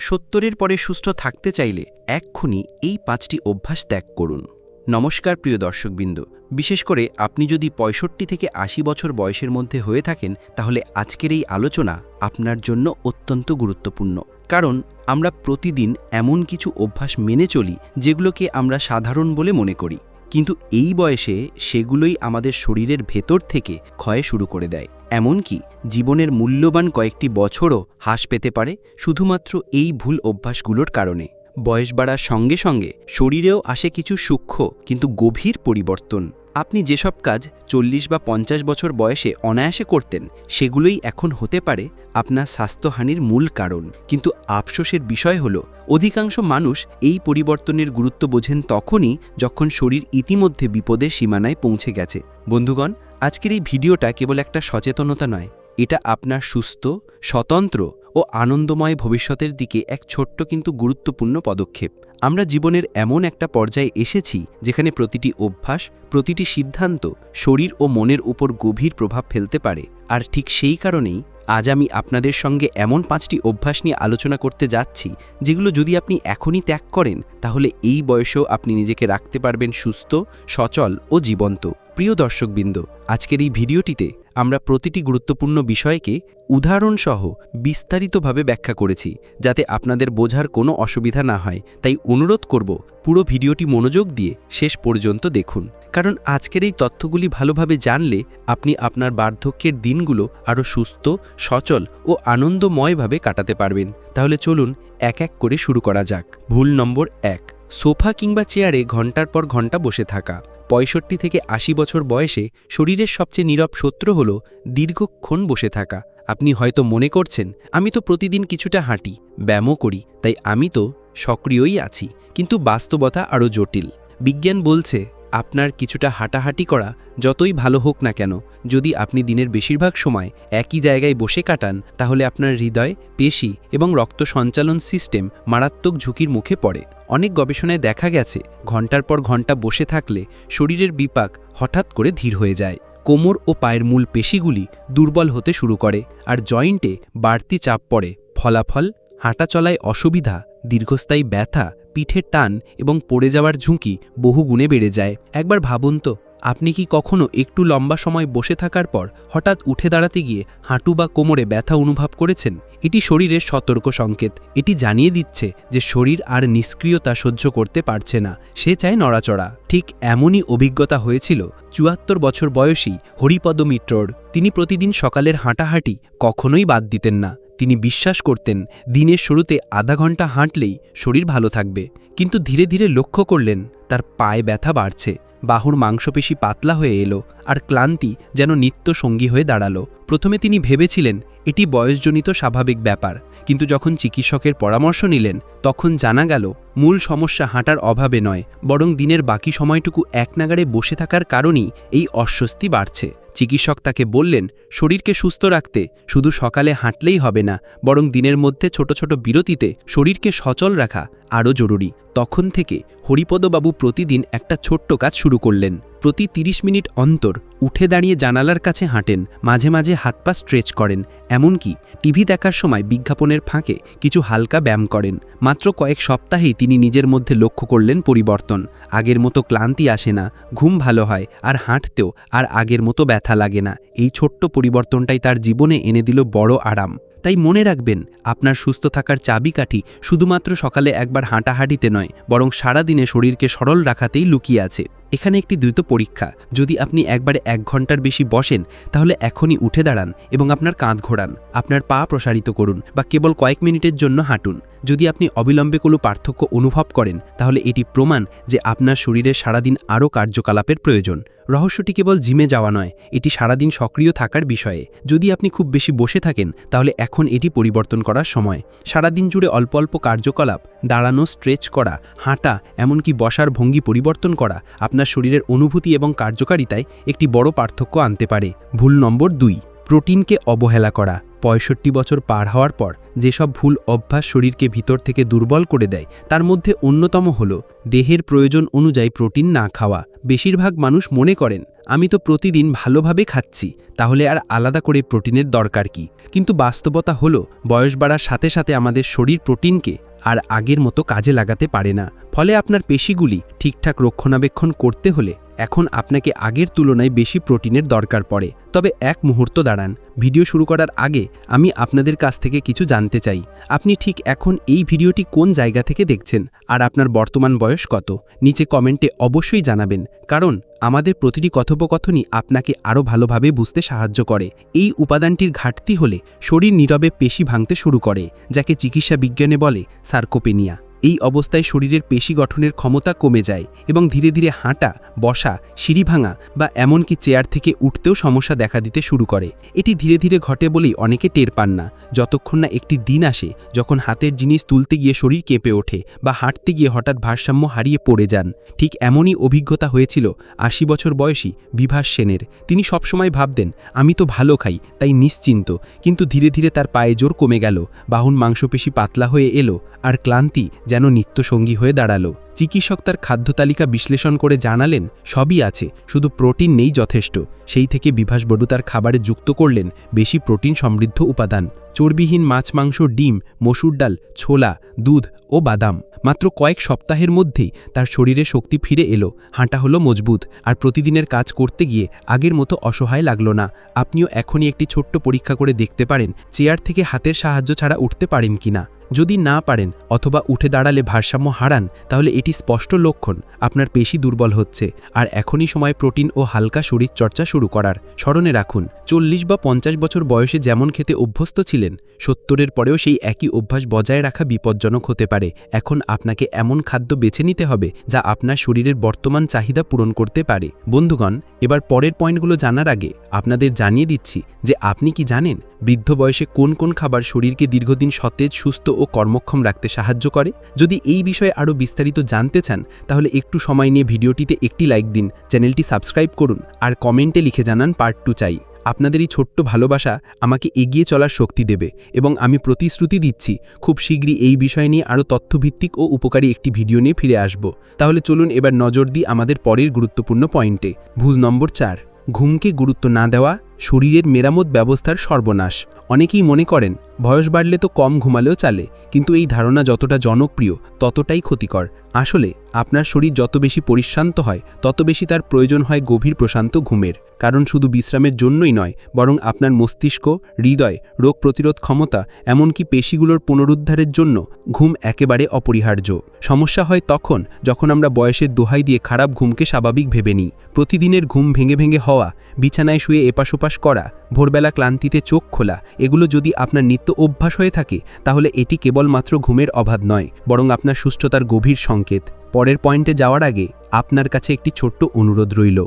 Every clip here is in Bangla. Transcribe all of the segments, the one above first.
সত্তরের পরে সুস্থ থাকতে চাইলে এক্ষুনি এই পাঁচটি অভ্যাস ত্যাগ করুন। নমস্কার, প্রিয় দর্শকবৃন্দ। বিশেষ করে আপনি যদি পঁয়ষট্টি থেকে আশি বছর বয়সের মধ্যে হয়ে থাকেন, তাহলে আজকের এই আলোচনা আপনার জন্য অত্যন্ত গুরুত্বপূর্ণ। কারণ আমরা প্রতিদিন এমন কিছু অভ্যাস মেনে চলি, যেগুলোকে আমরা সাধারণ বলে মনে করি। কিন্তু এই বয়সে সেগুলোই আমাদের শরীরের ভেতর থেকে ক্ষয় শুরু করে দেয়। এমনকি জীবনের মূল্যবান কয়েকটি বছরও হ্রাস পেতে পারে শুধুমাত্র এই ভুল অভ্যাসগুলোর কারণে। বয়স বাড়ার সঙ্গে সঙ্গে শরীরেও আসে কিছু সূক্ষ্ম কিন্তু গভীর পরিবর্তন। আপনি যেসব কাজ চল্লিশ বা পঞ্চাশ বছর বয়সে অনায়াসে করতেন, সেগুলোই এখন হতে পারে আপনার স্বাস্থ্যহানির মূল কারণ। কিন্তু আফসোসের বিষয় হল, অধিকাংশ মানুষ এই পরিবর্তনের গুরুত্ব বোঝেন তখনই যখন শরীর ইতিমধ্যে বিপদের সীমানায় পৌঁছে গেছে। বন্ধুগণ আজকের এই ভিডিওটা কেবল একটা সচেতনতা নয়, এটা আপনার সুস্থ, স্বতন্ত্র ও আনন্দময় ভবিষ্যতের দিকে এক ছোট্ট কিন্তু গুরুত্বপূর্ণ পদক্ষেপ। আমরা জীবনের এমন একটা পর্যায়ে এসেছি যেখানে প্রতিটি অভ্যাস, প্রতিটি সিদ্ধান্ত শরীর ও মনের উপর গভীর প্রভাব ফেলতে পারে। আর ঠিক সেই কারণেই আজ আমি আপনাদের সঙ্গে এমন পাঁচটি অভ্যাস নিয়ে আলোচনা করতে যাচ্ছি, যেগুলো যদি আপনি এখনই ত্যাগ করেন, তাহলে এই বয়সেও আপনি নিজেকে রাখতে পারবেন সুস্থ, সচল ও জীবন্ত। প্রিয় দর্শকবৃন্দ, আজকের এই ভিডিওটিতে আমরা প্রতিটি গুরুত্বপূর্ণ বিষয়কে উদাহরণসহ বিস্তারিতভাবে ব্যাখ্যা করেছি, যাতে আপনাদের বোঝার কোনো অসুবিধা না হয়। তাই অনুরোধ করব, পুরো ভিডিওটি মনোযোগ দিয়ে শেষ পর্যন্ত দেখুন। কারণ আজকের এই তথ্যগুলি ভালোভাবে জানলে আপনি আপনার বার্ধক্যের দিনগুলো আরও সুস্থ, সচল ও আনন্দময়ভাবে কাটাতে পারবেন। তাহলে চলুন এক এক করে শুরু করা যাক। ভুল নম্বর এক। সোফা কিংবা চেয়ারে ঘণ্টার পর ঘণ্টা বসে থাকা। পঁয়ষট্টি থেকে আশি বছর বয়সে শরীরের সবচেয়ে নীরব শত্রু হল দীর্ঘক্ষণ বসে থাকা। আপনি হয়তো মনে করছেন, আমি তো প্রতিদিন কিছুটা হাঁটি, ব্যায়ামও করি, তাই আমি তো সক্রিয়ই আছি। কিন্তু বাস্তবতা আরও জটিল। বিজ্ঞান বলছে আপনার কিছুটা হাঁটাহাঁটি করা যতই ভালো হোক না কেন, যদি আপনি দিনের বেশিরভাগ সময় একই জায়গায় বসে কাটান, তাহলে আপনার হৃদয়, পেশি এবং রক্ত সঞ্চালন সিস্টেম মারাত্মক ঝুঁকির মুখে পড়ে। অনেক গবেষণায় দেখা গেছে, ঘণ্টার পর ঘণ্টা বসে থাকলে শরীরের বিপাক হঠাৎ করে ধীর হয়ে যায়। কোমর ও পায়ের মূল পেশিগুলি দুর্বল হতে শুরু করে, আর জয়েন্টে বাড়তি চাপ পড়ে। ফলাফল হাঁটা চলায় অসুবিধা, দীর্ঘস্থায়ী ব্যথা, পিঠের টান এবং পড়ে যাওয়ার ঝুঁকি বহু গুণে বেড়ে যায়। একবার ভাবুন তো, আপনি কি কখনো একটু লম্বা সময় বসে থাকার পর হঠাৎ উঠে দাঁড়াতে গিয়ে হাঁটু বা কোমরে ব্যথা অনুভব করেছেন? এটি শরীরের সতর্ক সংকেত। এটি জানিয়ে দিচ্ছে যে শরীর আর নিষ্ক্রিয়তা সহ্য করতে পারছে না, সে চায় নড়াচড়া। ঠিক এমনই অভিজ্ঞতা হয়েছিল চুয়াত্তর বছর বয়সী হরিপদ মিত্রর। তিনি প্রতিদিন সকালের হাঁটাহাঁটি কখনোই বাদ দিতেন না। তিনি বিশ্বাস করতেন দিনের শুরুতে আধা ঘণ্টা হাঁটলেই শরীর ভালো থাকবে। কিন্তু ধীরে ধীরে লক্ষ্য করলেন, তার পায়ে ব্যথা বাড়ছে, বাহুর মাংসপেশি পাতলা হয়ে এলো আর ক্লান্তি যেন নিত্য সঙ্গী হয়ে দাঁড়াল। প্রথমে তিনি ভেবেছিলেন, এটি বয়সজনিত স্বাভাবিক ব্যাপার। কিন্তু যখন চিকিৎসকের পরামর্শ নিলেন, তখন জানা গেল, মূল সমস্যা হাঁটার অভাবে নয়, বরং দিনের বাকি সময়টুকু এক নাগাড়ে বসে থাকার কারণেই এই অস্বস্তি বাড়ছে। চিকিৎসক তাকে বললেন, শরীরকে সুস্থ রাখতে শুধু সকালে হাঁটলেই হবে না, বরং দিনের মধ্যে ছোট ছোট বিরতিতে শরীরকে সচল রাখা আরও জরুরি। তখন থেকে হরিপদবাবু প্রতিদিন একটা ছোট্ট কাজ শুরু করলেন। প্রতি ৩০ মিনিট অন্তর উঠে দাঁড়িয়ে জানালার কাছে হাঁটেন, মাঝে মাঝে হাত পা স্ট্রেচ করেন, এমনকি টিভি দেখার সময় বিজ্ঞাপনের ফাঁকে কিছু হালকা ব্যায়াম করেন। মাত্র কয়েক সপ্তাহেই তিনি নিজের মধ্যে লক্ষ্য করলেন পরিবর্তন। আগের মতো ক্লান্তি আসে না, ঘুম ভালো হয়, আর হাঁটতেও আর আগের মতো ব্যথা লাগে না। এই ছোট্ট পরিবর্তনটাই তার জীবনে এনে দিল বড় আরাম। তাই মনে রাখবেন, আপনার সুস্থ থাকার চাবিকাঠি শুধুমাত্র সকালে একবার হাঁটাহাঁটিতে নয়, বরং সারাদিনে শরীরকে সরল রাখাতেই লুকিয়ে আছে। এখানে একটি দ্রুত পরীক্ষা। যদি আপনি একবারে এক ঘণ্টার বেশি বসেন, তাহলে এখনই উঠে দাঁড়ান এবং আপনার কাঁধ ঘোরান। আপনার পা প্রসারিত করুন বা কেবল কয়েক মিনিটের জন্য হাঁটুন। যদি আপনি অবিলম্বে কোনো পার্থক্য অনুভব করেন, তাহলে এটি প্রমাণ যে আপনার শরীরে সারাদিন আরও কার্যকলাপের প্রয়োজন। রহস্যটি কেবল জিমে যাওয়া নয়, এটি সারাদিন সক্রিয় থাকার বিষয়ে। যদি আপনি খুব বেশি বসে থাকেন, তাহলে এখন এটি পরিবর্তন করার সময়। সারাদিন জুড়ে অল্প অল্প কার্যকলাপ, দাঁড়ানো, স্ট্রেচ করা, হাঁটা, এমনকি বসার ভঙ্গি পরিবর্তন করা, আপনার শরীরের অনুভূতি এবং কার্যকারিতায় একটি বড় পার্থক্য আনতে পারে। ভুল নম্বর দুই, প্রোটিনকে অবহেলা করা। পঁয়ষট্টি বছর পার হওয়ার পর যেসব ভুল অভ্যাস শরীরকে ভিতর থেকে দুর্বল করে দেয়, তার মধ্যে অন্যতম হল, দেহের প্রয়োজন অনুযায়ী প্রোটিন না খাওয়া। বেশিরভাগ মানুষ মনে করেন আমি তো প্রতিদিন ভালোভাবে খাচ্ছি, তাহলে আর আলাদা করে প্রোটিনের দরকার কি? কিন্তু বাস্তবতা হলো, বয়স বাড়ার সাথে সাথে আমাদের শরীর প্রোটিনকে আর আগের মতো কাজে লাগাতে পারে না। ফলে আপনার পেশিগুলি ঠিকঠাক রক্ষণাবেক্ষণ করতে হলে এখন আপনাকে আগের তুলনায় বেশি প্রোটিনের দরকার পড়ে। তবে এক মুহূর্ত দাঁড়ান। ভিডিও শুরু করার আগে আমি আপনাদের কাছ থেকে কিছু জানতে চাই। আপনি ঠিক এখন এই ভিডিওটি কোন জায়গা থেকে দেখছেন? আর আপনার বর্তমান বয়স কত? নিচে কমেন্টে অবশ্যই জানাবেন। কারণ আমাদের প্রতিটি কথোপকথনই আপনাকে আরও ভালোভাবে বুঝতে সাহায্য করে। এই উপাদানটির ঘাটতি হলে শরীর নীরবে পেশি ভাঙতে শুরু করে, যাকে চিকিৎসা বিজ্ঞানে বলে সার্কোপেনিয়া। এই অবস্থায় শরীরের পেশি গঠনের ক্ষমতা কমে যায় এবং ধীরে ধীরে হাঁটা, বসা, সিঁড়ি ভাঙা বা এমনকি চেয়ার থেকে উঠতেও সমস্যা দেখা দিতে শুরু করে। এটি ধীরে ধীরে ঘটে বলেই অনেকে টের পান না। যতক্ষণ না একটি দিন আসে, যখন হাতের জিনিস তুলতে গিয়ে শরীর কেঁপে ওঠে বা হাঁটতে গিয়ে হঠাৎ ভারসাম্য হারিয়ে পড়ে যান। ঠিক এমনই অভিজ্ঞতা হয়েছিল আশি বছর বয়সী বিভাস সেনের। তিনি সবসময় ভাবতেন, আমি তো ভালো খাই, তাই নিশ্চিন্ত। কিন্তু ধীরে ধীরে তার পায়ে জোর কমে গেল, বাহুন মাংসপেশি পাতলা হয়ে এলো আর ক্লান্তি যেন নিত্যসঙ্গী হয়ে দাঁড়াল। চিকিৎসক তার খাদ্য তালিকা বিশ্লেষণ করে জানালেন, সবই আছে, শুধু প্রোটিন নেই যথেষ্ট। সেই থেকে বিভাসবডু তার খাবারে যুক্ত করলেন, বেশি প্রোটিন সমৃদ্ধ উপাদান। চর্বিহীন মাছ, মাংস, ডিম, মসুর ডাল, ছোলা, দুধ ও বাদাম। মাত্র কয়েক সপ্তাহের মধ্যেই তার শরীরে শক্তি ফিরে এলো, হাঁটা হলো মজবুত, আর প্রতিদিনের কাজ করতে গিয়ে আগের মতো অসহায় লাগল না। আপনিও এখনই একটি ছোট্ট পরীক্ষা করে দেখতে পারেন, চেয়ার থেকে হাতের সাহায্য ছাড়া উঠতে পারেন কিনা যদি না পারেন অথবা উঠে দাঁড়ালে ভারসাম্য হারান, তাহলে এটি স্পষ্ট লক্ষণ। আপনার পেশি দুর্বল হচ্ছে, আর এখনই সময় প্রোটিন ও হালকা শরীর চর্চা শুরু করার। স্মরণে রাখুন, চল্লিশ বা পঞ্চাশ বছর বয়সে যেমন খেতে অভ্যস্ত ছিলেন সত্তরের পরেও সেই একই অভ্যাস বজায় রাখা বিপজ্জনক হতে পারে। এখন আপনাকে এমন খাদ্য বেছে নিতে হবে, যা আপনার শরীরের বর্তমান চাহিদা পূরণ করতে পারে। বন্ধুগণ, এবার পরের পয়েন্টগুলো জানার আগে আপনাদের জানিয়ে দিচ্ছি যে আপনি কি জানেন, বৃদ্ধ বয়সে কোন কোন খাবার শরীরকে দীর্ঘদিন সতেজ, সুস্থ ও কর্মক্ষম রাখতে সাহায্য করে? যদি এই বিষয়ে আরও বিস্তারিত জানতে চান, তাহলে একটু সময় নিয়ে ভিডিওটিতে একটি লাইক দিন, চ্যানেলটি সাবস্ক্রাইব করুন, আর কমেন্টে লিখে জানান পার্ট টু চাই। আপনাদের এই ছোট্ট ভালোবাসা আমাকে এগিয়ে চলার শক্তি দেবে এবং আমি প্রতিশ্রুতি দিচ্ছি, খুব শীঘ্রই এই বিষয় নিয়ে আরও তথ্যভিত্তিক ও উপকারী একটি ভিডিও নিয়ে ফিরে আসব। তাহলে চলুন এবার নজর দিই আমাদের পরের গুরুত্বপূর্ণ পয়েন্টে। ভুজ নম্বর চার, ঘুমকে গুরুত্ব না দেওয়া, শরীরের মেরামত ব্যবস্থার সর্বনাশ। অনেকেই মনে করেন বয়স বাড়লে তো কম ঘুমালেও চালে, কিন্তু এই ধারণা যতটা জনপ্রিয়, ততটাই ক্ষতিকর। আসলে, আপনার শরীর যত বেশি পরিশ্রান্ত হয়, তত বেশি তার প্রয়োজন হয় গভীর প্রশান্ত ঘুমের। কারণ শুধু বিশ্রামের জন্যই নয়, বরং আপনার মস্তিষ্ক, হৃদয়, রোগ প্রতিরোধ ক্ষমতা, এমনকি পেশিগুলোর পুনরুদ্ধারের জন্য ঘুম একেবারে অপরিহার্য। সমস্যা হয় তখন, যখন আমরা বয়সের দোহাই দিয়ে খারাপ ঘুমকে স্বাভাবিক ভেবে নিই। প্রতিদিনের ঘুম ভেঙে ভেঙে হওয়া, বিছানায় শুয়ে এপাশোপাশ করা, ভোরবেলা ক্লান্তিতে চোখ খোলা, এগুলো যদি আপনার নিত্য অভ্যাস হয়ে থাকে, তাহলে এটি কেবলমাত্র ঘুমের অভাব নয়, বরং আপনার সুস্থতার গভীর সংকেত। পরের পয়েন্টে যাওয়ার আগে আপনার কাছে একটি ছোট্ট অনুরোধ রইল।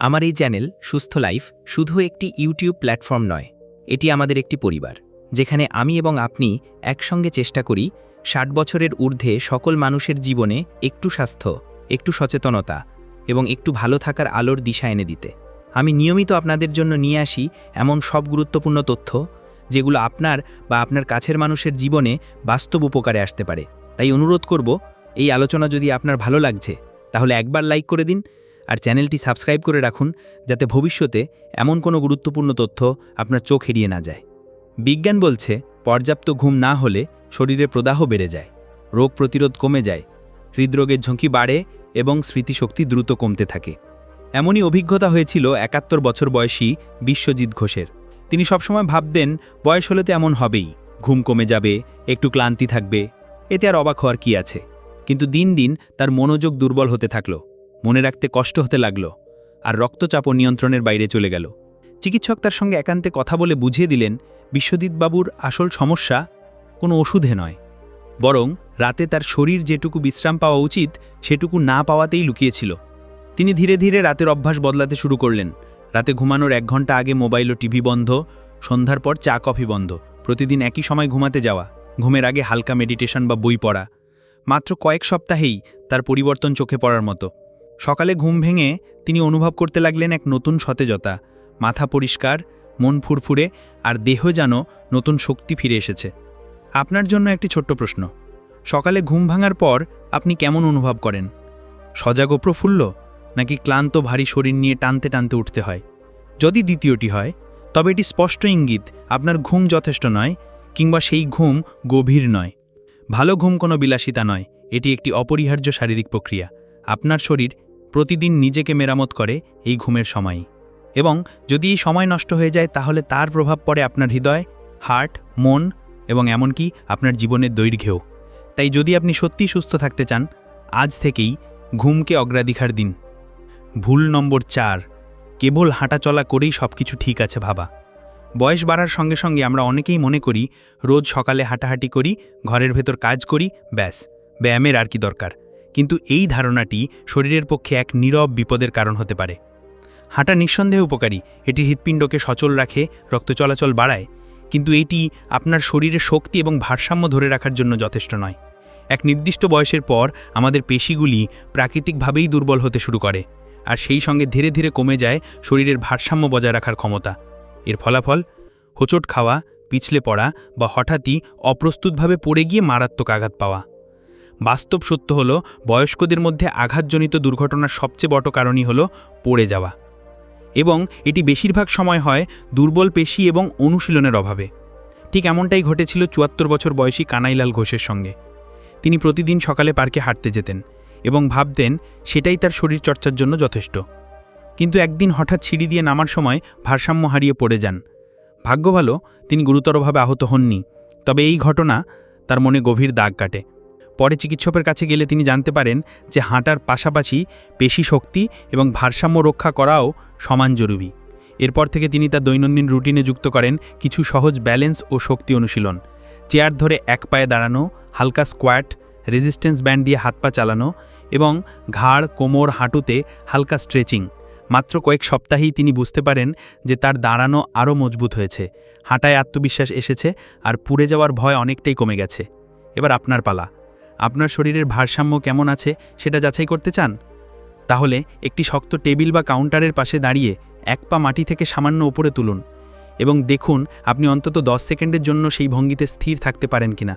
আমার এই চ্যানেল সুস্থ লাইফ শুধু একটি ইউটিউব প্ল্যাটফর্ম নয়, এটি আমাদের একটি পরিবার, যেখানে আমি এবং আপনি একসঙ্গে চেষ্টা করি ষাট বছরের ঊর্ধ্বে সকল মানুষের জীবনে একটু স্বাস্থ্য, একটু সচেতনতা এবং একটু ভালো থাকার আলোর দিশা এনে দিতে। আমি নিয়মিত আপনাদের জন্য নিয়ে আসি এমন সব গুরুত্বপূর্ণ তথ্য যেগুলো আপনার বা আপনার কাছের মানুষের জীবনে বাস্তব উপকারে আসতে পারে। তাই অনুরোধ করব, এই আলোচনা যদি আপনার ভালো লাগছে, তাহলে একবার লাইক করে দিন আর চ্যানেলটি সাবস্ক্রাইব করে রাখুন, যাতে ভবিষ্যতে এমন কোনো গুরুত্বপূর্ণ তথ্য আপনার চোখ এড়িয়ে না যায়। বিজ্ঞান বলছে, পর্যাপ্ত ঘুম না হলে শরীরে প্রদাহ বেড়ে যায়, রোগ প্রতিরোধ কমে যায়, হৃদরোগের ঝুঁকি বাড়ে এবং স্মৃতিশক্তি দ্রুত কমতে থাকে। এমনই অভিজ্ঞতা হয়েছিল একাত্তর বছর বয়সী বিশ্বজিৎ ঘোষের। তিনি সবসময় ভাবতেন, বয়স হলে তো এমন হবেই, ঘুম কমে যাবে, একটু ক্লান্তি থাকবে, এতে আর অবাক হওয়ার কি আছে? কিন্তু দিন দিন তার মনোযোগ দুর্বল হতে থাকল, মনে রাখতে কষ্ট হতে লাগল, আর রক্তচাপও নিয়ন্ত্রণের বাইরে চলে গেল। চিকিৎসক তার সঙ্গে একান্তে কথা বলে বুঝিয়ে দিলেন বিশ্বজিৎবাবুর আসল সমস্যা কোনো ওষুধে নয়। বরং রাতে তার শরীর যেটুকু বিশ্রাম পাওয়া উচিত, সেটুকু না পাওয়াতেই লুকিয়েছিল। তিনি ধীরে ধীরে রাতের অভ্যাস বদলাতে শুরু করলেন রাতে ঘুমানোর এক ঘণ্টা আগে মোবাইল ও টিভি বন্ধ, সন্ধ্যার পর চা, কফি বন্ধ। প্রতিদিন একই সময় ঘুমাতে যাওয়া, ঘুমের আগে হালকা মেডিটেশন বা বই পড়া। মাত্র কয়েক সপ্তাহেই তার পরিবর্তন চোখে পড়ার মতো। সকালে ঘুম ভেঙে তিনি অনুভব করতে লাগলেন এক নতুন সতেজতা। মাথা পরিষ্কার, মন ফুরফুরে আর দেহ যেন নতুন শক্তি ফিরে এসেছে। আপনার জন্য একটি ছোট্ট প্রশ্ন। সকালে ঘুম ভাঙার পর আপনি কেমন অনুভব করেন? সজাগ ও প্রফুল্ল? নাকি ক্লান্ত ভারী শরীর নিয়ে টানতে টানতে উঠতে হয়। যদি দ্বিতীয়টি হয়, তবে এটি স্পষ্ট ইঙ্গিত আপনার ঘুম যথেষ্ট নয় কিংবা সেই ঘুম গভীর নয়। ভালো ঘুম কোনো বিলাসিতা নয়, এটি একটি অপরিহার্য শারীরিক প্রক্রিয়া। আপনার শরীর প্রতিদিন নিজেকে মেরামত করে এই ঘুমের সময়ই এবং যদি এই সময় নষ্ট হয়ে যায়, তাহলে তার প্রভাব পড়ে আপনার হৃদয়, হার্ট, মন এবং এমনকি আপনার জীবনের দৈর্ঘ্যেও। তাই যদি আপনি সত্যিই সুস্থ থাকতে চান, আজ থেকেই ঘুমকে অগ্রাধিকার দিন। ভুল নম্বর চার, কেবল হাঁটাচলা করেই সব কিছু ঠিক আছে ভাবা। বয়স বাড়ার সঙ্গে সঙ্গে আমরা অনেকেই মনে করি, রোজ সকালে হাঁটাহাঁটি করি, ঘরের ভেতর কাজ করি, ব্যাস, ব্যায়ামের আর কি দরকার। কিন্তু এই ধারণাটি শরীরের পক্ষে এক নীরব বিপদের কারণ হতে পারে। হাঁটা নিঃসন্দেহে উপকারী, এটি হৃৎপিণ্ডকে সচল রাখে, রক্ত চলাচল বাড়ায়, কিন্তু এটি আপনার শরীরে শক্তি এবং ভারসাম্য ধরে রাখার জন্য যথেষ্ট নয়। এক নির্দিষ্ট বয়সের পর আমাদের পেশিগুলি প্রাকৃতিকভাবেই দুর্বল হতে শুরু করে। আর সেই সঙ্গে ধীরে ধীরে কমে যায় শরীরের ভারসাম্য বজায় রাখার ক্ষমতা। এর ফলাফল? হোঁচট খাওয়া, পিছলে পড়া বা হঠাৎই অপ্রস্তুতভাবে পড়ে গিয়ে মারাত্মক আঘাত পাওয়া। বাস্তব সত্য হল, বয়স্কদের মধ্যে আঘাতজনিত দুর্ঘটনার সবচেয়ে বড় কারণই হল পড়ে যাওয়া। এবং এটি বেশিরভাগ সময় হয় দুর্বল পেশি এবং অনুশীলনের অভাবে। ঠিক এমনটাই ঘটেছিল চুয়াত্তর বছর বয়সী কানাইলাল ঘোষের সঙ্গে। তিনি প্রতিদিন সকালে পার্কে হাঁটতে যেতেন। এবং ভাবতেন সেটাই তার শরীর চর্চার জন্য যথেষ্ট। কিন্তু একদিন হঠাৎ সিঁড়ি দিয়ে নামার সময় ভারসাম্য হারিয়ে পড়ে যান। ভাগ্য ভালো, তিনি গুরুতরভাবে আহত হননি। তবে এই ঘটনা তার মনে গভীর দাগ কাটে। পরে চিকিৎসকের কাছে গেলে তিনি জানতে পারেন যে হাঁটার পাশাপাশি পেশি শক্তি এবং ভারসাম্য রক্ষা করাও সমান জরুরি। এরপর থেকে তিনি তার দৈনন্দিন রুটিনে যুক্ত করেন কিছু সহজ ব্যালেন্স ও শক্তি অনুশীলন। চেয়ার ধরে এক পায়ে দাঁড়ানো, হালকা স্কোয়াট রেজিস্ট্যান্স ব্যান্ড দিয়ে হাত পা চালানো এবং ঘাড়, কোমর, হাঁটুতে হালকা স্ট্রেচিং। মাত্র কয়েক সপ্তাহেই তিনি বুঝতে পারেন যে তার দাঁড়ানো আরও মজবুত হয়েছে। হাঁটায় আত্মবিশ্বাস এসেছে আর পুড়ে যাওয়ার ভয় অনেকটাই কমে গেছে। এবার আপনার পালা। আপনার শরীরের ভারসাম্য কেমন আছে সেটা যাচাই করতে চান? তাহলে একটি শক্ত টেবিল বা কাউন্টারের পাশে দাঁড়িয়ে এক পা মাটি থেকে সামান্য উপরে তুলুন এবং দেখুন আপনি অন্তত দশ সেকেন্ডের জন্য সেই ভঙ্গিতে স্থির থাকতে পারেন কিনা।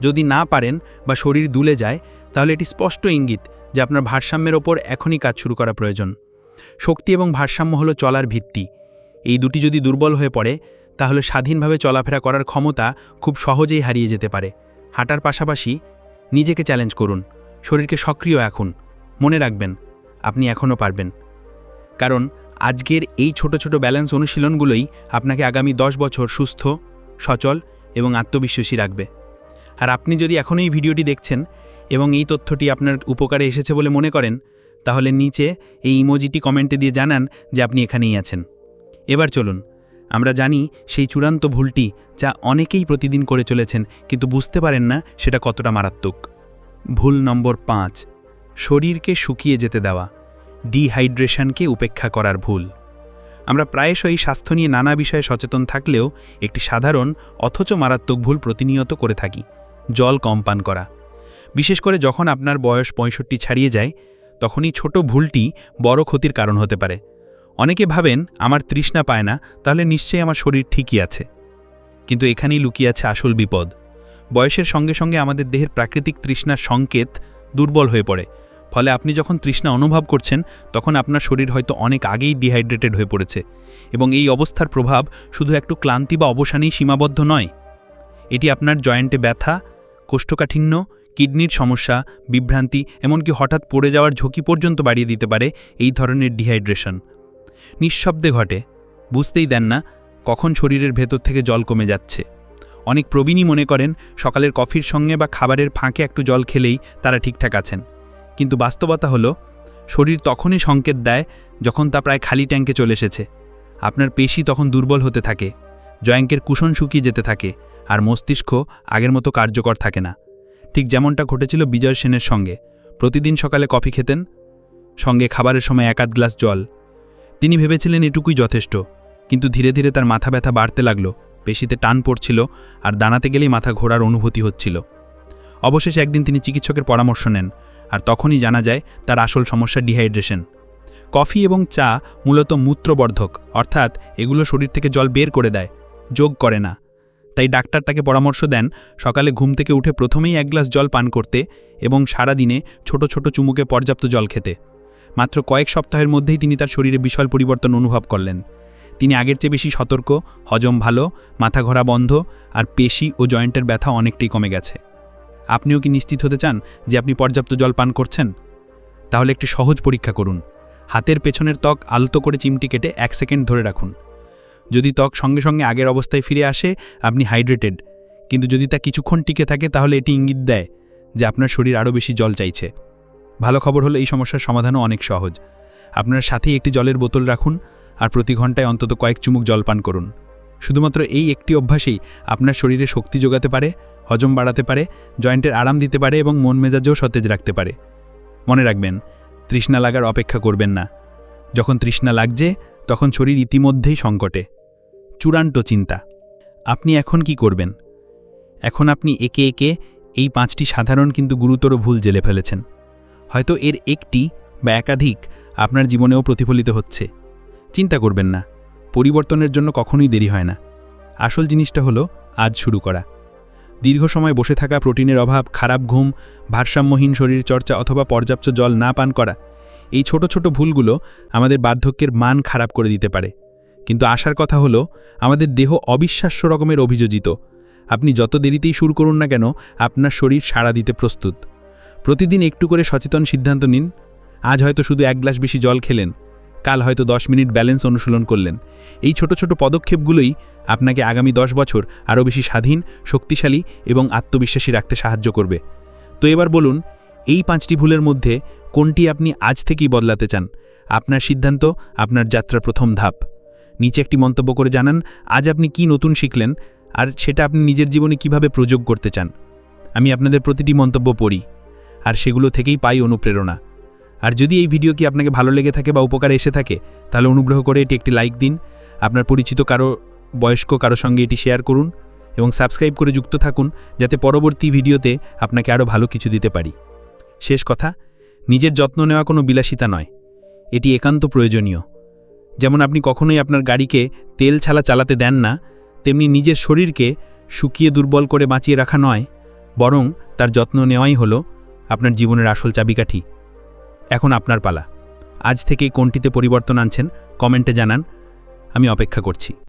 যদি না পারেন বা শরীর দুলে যায়, তাহলে এটি স্পষ্ট ইঙ্গিত যে আপনার ভারসাম্যের ওপর এখনই কাজ শুরু করা প্রয়োজন। শক্তি এবং ভারসাম্য হলো চলার ভিত্তি। এই দুটি যদি দুর্বল হয়ে পড়ে, তাহলে স্বাধীনভাবে চলাফেরা করার ক্ষমতা খুব সহজেই হারিয়ে যেতে পারে। হাঁটার পাশাপাশি নিজেকে চ্যালেঞ্জ করুন। শরীরকে সক্রিয় এখন মনে রাখবেন, আপনি এখনও পারবেন। কারণ আজকের এই ছোট ছোট ব্যালেন্স অনুশীলনগুলোই আপনাকে আগামী দশ বছর সুস্থ, সচল এবং আত্মবিশ্বাসী রাখবে। আর আপনি যদি এখনও এই ভিডিওটি দেখছেন এবং এই তথ্যটি আপনার উপকারে এসেছে বলে মনে করেন, তাহলে নিচে এই ইমোজিটি কমেন্টে দিয়ে জানান যে আপনি এখানেই আছেন। এবার চলুন, আমরা জানি সেই চূড়ান্ত ভুলটি যা অনেকেই প্রতিদিন করে চলেছেন, কিন্তু বুঝতে পারেন না সেটা কতটা মারাত্মক। ভুল নম্বর পাঁচ, শরীরকে শুকিয়ে যেতে দেওয়া, ডিহাইড্রেশনকে উপেক্ষা করার ভুল। আমরা প্রায়শই স্বাস্থ্য নিয়ে নানা বিষয়ে সচেতন থাকলেও একটি সাধারণ অথচ মারাত্মক ভুল প্রতিনিয়ত করে থাকি। জল কম পান করা। বিশেষ করে যখন আপনার বয়স পঁয়ষট্টি ছাড়িয়ে যায়, তখনই ছোট ভুলটি বড় ক্ষতির কারণ হতে পারে। অনেকে ভাবেন, আমার তৃষ্ণা পায় না, তাহলে নিশ্চয়ই আমার শরীর ঠিকই আছে। কিন্তু এখানেই লুকিয়ে আছে আসল বিপদ। বয়সের সঙ্গে সঙ্গে আমাদের দেহের প্রাকৃতিক তৃষ্ণার সংকেত দুর্বল হয়ে পড়ে। ফলে আপনি যখন তৃষ্ণা অনুভব করছেন, তখন আপনার শরীর হয়তো অনেক আগেই ডিহাইড্রেটেড হয়ে পড়েছে এবং এই অবস্থার প্রভাব শুধু একটু ক্লান্তি বা অবসানেই সীমাবদ্ধ নয়। এটি আপনার জয়েন্টে ব্যথা কোষ্ঠকাঠিন্য, কিডনির সমস্যা, বিভ্রান্তি, এমনকি হঠাৎ পড়ে যাওয়ার ঝুঁকি পর্যন্ত বাড়িয়ে দিতে পারে এই ধরনের ডিহাইড্রেশন। নিঃশব্দে ঘটে। বুঝতেই দেন না কখন শরীরের ভেতর থেকে জল কমে যাচ্ছে। অনেক প্রবীণই মনে করেন সকালের কফির সঙ্গে বা খাবারের ফাঁকে একটু জল খেলেই তারা ঠিকঠাক আছেন। কিন্তু বাস্তবতা হলো, শরীর তখনই সংকেত দেয় যখন তা প্রায় খালি ট্যাঙ্কে চলে এসেছে। আপনার পেশি তখন দুর্বল হতে থাকে, জয়াঙ্কের কুশন শুকিয়ে যেতে থাকে। আর মস্তিষ্ক আগের মতো কার্যকর থাকে না। ঠিক যেমনটা ঘটেছিল বিজয় সেনের সঙ্গে। প্রতিদিন সকালে কফি খেতেন, সঙ্গে খাবারের সময় এক আধ গ্লাস জল। তিনি ভেবেছিলেন এটুকুই যথেষ্ট, কিন্তু ধীরে ধীরে তার মাথা ব্যথা বাড়তে লাগল, পেশিতে টান পড়ছিল আর দাঁড়াতে গেলেই মাথা ঘোরার অনুভূতি হচ্ছিল। অবশেষে একদিন তিনি চিকিৎসকের পরামর্শ নেন, আর তখনই জানা যায় তার আসল সমস্যা ডিহাইড্রেশন। কফি এবং চা মূলত মূত্রবর্ধক, অর্থাৎ এগুলো শরীর থেকে জল বের করে দেয়, যোগ করে না। তাই ডাক্তার তাকে পরামর্শ দেন সকালে ঘুম থেকে উঠে প্রথমেই এক গ্লাস জল পান করতে এবং সারা দিনে ছোট ছোট চুমুকে পর্যাপ্ত জল খেতে। মাত্র কয়েক সপ্তাহের মধ্যেই তিনি তার শরীরে বিশাল পরিবর্তন অনুভব করলেন। তিনি আগের চেয়ে বেশি সতর্ক, হজম ভালো, মাথা ঘোরা বন্ধ আর পেশি ও জয়েন্টের ব্যথা অনেকটাই কমে গেছে। আপনিও কি নিশ্চিত হতে চান যে আপনি পর্যাপ্ত জল পান করছেন? তাহলে একটি সহজ পরীক্ষা করুন। হাতের পেছনের ত্বক আলতো করে চিমটি কেটে এক সেকেন্ড ধরে রাখুন। যদি ত্বক সঙ্গে সঙ্গে আগের অবস্থায় ফিরে আসে, আপনি হাইড্রেটেড। কিন্তু যদি তা কিছুক্ষণ টিকে থাকে, তাহলে এটি ইঙ্গিত দেয় যে আপনার শরীর আরও বেশি জল চাইছে। ভালো খবর হলো এই সমস্যার সমাধানও অনেক সহজ। আপনার সাথেই একটি জলের বোতল রাখুন আর প্রতি ঘন্টায় অন্তত কয়েক চুমুক জল পান করুন। শুধুমাত্র এই একটি অভ্যাসেই আপনার শরীরে শক্তি যোগাতে পারে, হজম বাড়াতে পারে, জয়েন্টের আরাম দিতে পারে এবং মন মেজাজেও সতেজ রাখতে পারে। মনে রাখবেন, তৃষ্ণা লাগার অপেক্ষা করবেন না। যখন তৃষ্ণা লাগছে, তখন শরীর ইতিমধ্যেই সংকটে। চূড়ান্ত চিন্তা। আপনি এখন কি করবেন? এখন আপনি একে একে এই পাঁচটি সাধারণ কিন্তু গুরুতর ভুল জেলে ফেলেছেন। হয়তো এর একটি বা একাধিক আপনার জীবনেও প্রতিফলিত হচ্ছে। চিন্তা করবেন না, পরিবর্তনের জন্য কখনোই দেরি হয় না। আসল জিনিসটা হলো, আজ শুরু করা। দীর্ঘ সময় বসে থাকা প্রোটিনের অভাব, খারাপ ঘুম, ভারসাম্যহীন শরীর চর্চা অথবা পর্যাপ্ত জল না পান করা, এই ছোট ছোট ভুলগুলো আমাদের বার্ধক্যের মান খারাপ করে দিতে পারে। কিন্তু আসার কথা হলো, আমাদের দেহ অবিশ্বাস্য রকমের অভিযোজিত। আপনি যত দেরিতেই শুরু করুন না কেন, আপনার শরীর সাড়া দিতে প্রস্তুত। প্রতিদিন একটু করে সচেতন সিদ্ধান্ত নিন। আজ হয়তো শুধু এক গ্লাস বেশি জল খেলেন। কাল হয়তো দশ মিনিট ব্যালেন্স অনুশীলন করলেন। এই ছোট ছোট পদক্ষেপগুলোই আপনাকে আগামী দশ বছর আরও বেশি স্বাধীন, শক্তিশালী এবং আত্মবিশ্বাসী রাখতে সাহায্য করবে। তো এবার বলুন, এই পাঁচটি ভুলের মধ্যে কোনটি আপনি আজ থেকেই বদলাতে চান? আপনার সিদ্ধান্ত, আপনার যাত্রার প্রথম ধাপ। নিচে একটি মন্তব্য করে জানান, আজ আপনি কি নতুন শিখলেন? আর সেটা আপনি নিজের জীবনে কীভাবে প্রযোগ করতে চান? আমি আপনাদের প্রতিটি মন্তব্য পড়ি, আর সেগুলো থেকেই পাই অনুপ্রেরণা। আর যদি এই ভিডিও কি আপনাকে ভালো লেগে থাকে বা উপকারে এসে থাকে, তাহলে অনুগ্রহ করে এটি একটি লাইক দিন, আপনার পরিচিত কারও, বয়স্ক কারও সঙ্গে এটি শেয়ার করুন, এবং সাবস্ক্রাইব করে যুক্ত থাকুন, যাতে পরবর্তী ভিডিওতে আপনাকে আরও ভালো কিছু দিতে পারি। শেষ কথা, নিজের যত্ন নেওয়া কোনো বিলাসিতা নয়। এটি একান্ত প্রয়োজনীয়। যেমন আপনি কখনোই আপনার গাড়িকে তেল ছাড়া চালাতে দেন না, তেমনি নিজের শরীরকে শুকিয়ে দুর্বল করে বাঁচিয়ে রাখা নয়, বরং তার যত্ন নেওয়াই হলো আপনার জীবনের আসল চাবিকাঠি। এখন আপনার পালা। আজ থেকেই কোনটিতে পরিবর্তন আনছেন কমেন্টে জানান, আমি অপেক্ষা করছি।